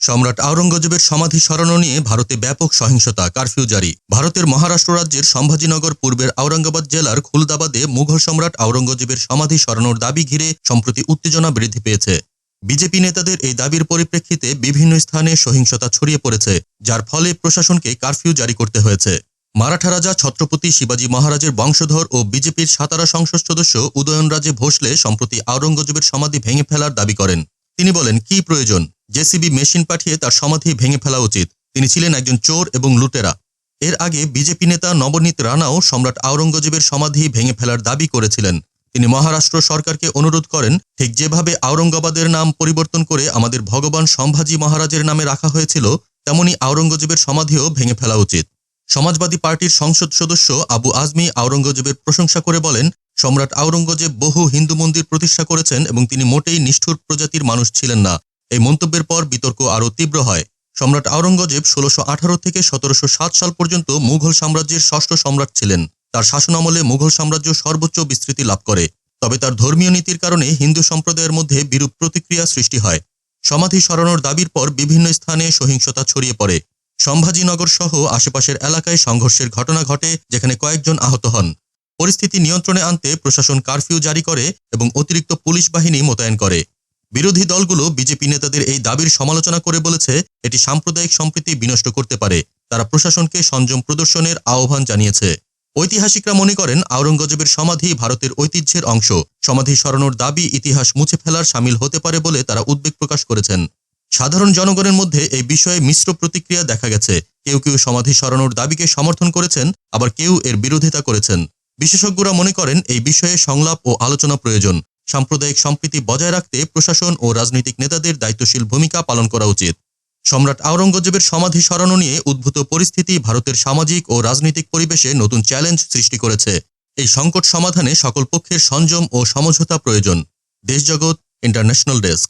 সম্রাট আওরঙ্গজেবের সমাধি সরানো নিয়ে ভারতে ব্যাপক সহিংসতা, কারফিউ জারি। ভারতের মহারাষ্ট্র রাজ্যের সম্ভাজিনগর পূর্বের আওরঙ্গাবাদ জেলার খুলদাবাদে মুঘল সম্রাট আওরঙ্গজেবের সমাধি সরানোর দাবি ঘিরে সম্প্রতি উত্তেজনা বৃদ্ধি পেয়েছে। বিজেপি নেতাদের এই দাবির পরিপ্রেক্ষিতে বিভিন্ন স্থানে সহিংসতা ছড়িয়ে পড়েছে, যার ফলে প্রশাসনকে কারফিউ জারি করতে হয়েছে। মারাঠা রাজা ছত্রপতি শিবাজী মহারাজের বংশধর ও বিজেপির সাতারা সংসদ সদস্য উদয়নরাজে ভোসলে সম্প্রতি আওরঙ্গজেবের সমাধি ভেঙে ফেলার দাবি করেন। তিনি বলেন, কি প্রয়োজন? জেসিবি মেশিন পাঠিয়ে তার সমাধি ভেঙে ফেলা উচিত। তিনি ছিলেন একজন চোর এবং লুটেরা। এর আগে বিজেপি নেতা নবনীত রানাও সম্রাট আওরঙ্গজেবের সমাধি ভেঙে ফেলার দাবি করেছিলেন। তিনি মহারাষ্ট্র সরকারকে অনুরোধ করেন, ঠিক যেভাবে আওরঙ্গাবাদের নাম পরিবর্তন করে আমাদের ভগবান সম্ভাজি মহারাজের নামে রাখা হয়েছিল, তেমনি আওরঙ্গজেবের সমাধিও ভেঙে ফেলা উচিত। সমাজবাদী পার্টির সংসদ সদস্য আবু আজমি আওরঙ্গজেবের প্রশংসা করে বলেন, সম্রাট আওরঙ্গজেব বহু হিন্দু মন্দির প্রতিষ্ঠা করেছেন এবং তিনি মোটেই নিষ্ঠুর প্রজাতির মানুষ ছিলেন না। এই মন্তব্যের পর বিতর্ক আরও তীব্র হয়। সম্রাট আওরঙ্গজেব ষোলোশো আঠারো থেকে সতেরোশো সাত সাল পর্যন্ত মুঘল সাম্রাজ্যের ষষ্ঠ সম্রাট ছিলেন। তার শাসনামলে মুঘল সাম্রাজ্য সর্বোচ্চ বিস্তৃতি লাভ করে। তবে তার ধর্মীয় নীতির কারণে হিন্দু সম্প্রদায়ের মধ্যে বিরূপ প্রতিক্রিয়া সৃষ্টি হয়। সমাধি সরানোর দাবির পর বিভিন্ন স্থানে সহিংসতা ছড়িয়ে পড়ে। সম্ভাজিনগর সহ আশেপাশের এলাকায় সংঘর্ষের ঘটনা ঘটে, যেখানে কয়েকজন আহত হন। পরিস্থিতি নিয়ন্ত্রণে আনতে প্রশাসন কারফিউ জারি করে এবং অতিরিক্ত পুলিশ বাহিনী মোতায়েন করে। বিরোধী দলগুলো বিজেপি নেতাদের এই দাবির সমালোচনা করে বলেছে, এটি সাম্প্রদায়িক সম্প্রীতি বিনষ্ট করতে পারে। তারা প্রশাসনকে সংযম প্রদর্শনের আহ্বান জানিয়েছে। ঐতিহাসিকরা মনে করেন, আওরঙ্গজেবের সমাধি ভারতের ঐতিহ্যের অংশ। সমাধি সরানোর দাবি ইতিহাস মুছে ফেলার সামিল হতে পারে বলে তারা উদ্বেগ প্রকাশ করেছেন। সাধারণ জনগণের মধ্যে এই বিষয়ে মিশ্র প্রতিক্রিয়া দেখা গেছে। কেউ কেউ সমাধি সরানোর দাবিকে সমর্থন করেছেন, আবার কেউ এর বিরোধিতা করেছেন। বিশেষজ্ঞরা মনে করেন, এই বিষয়ে সংলাপ ও আলোচনা প্রয়োজন। সাম্প্রদায়িক সম্প্রীতি বজায় রাখতে প্রশাসন ও রাজনৈতিক নেতাদের দায়িত্বশীল ভূমিকা পালন করা উচিত। সম্রাট আওরঙ্গজেবের সমাধি সরানো নিয়ে উদ্ভূত পরিস্থিতি ভারতের সামাজিক ও রাজনৈতিক পরিবেশে নতুন চ্যালেঞ্জ সৃষ্টি করেছে। এই সংকট সমাধানে সকল পক্ষের সংযম ও সমঝোতা প্রয়োজন। Deshjagat international desk.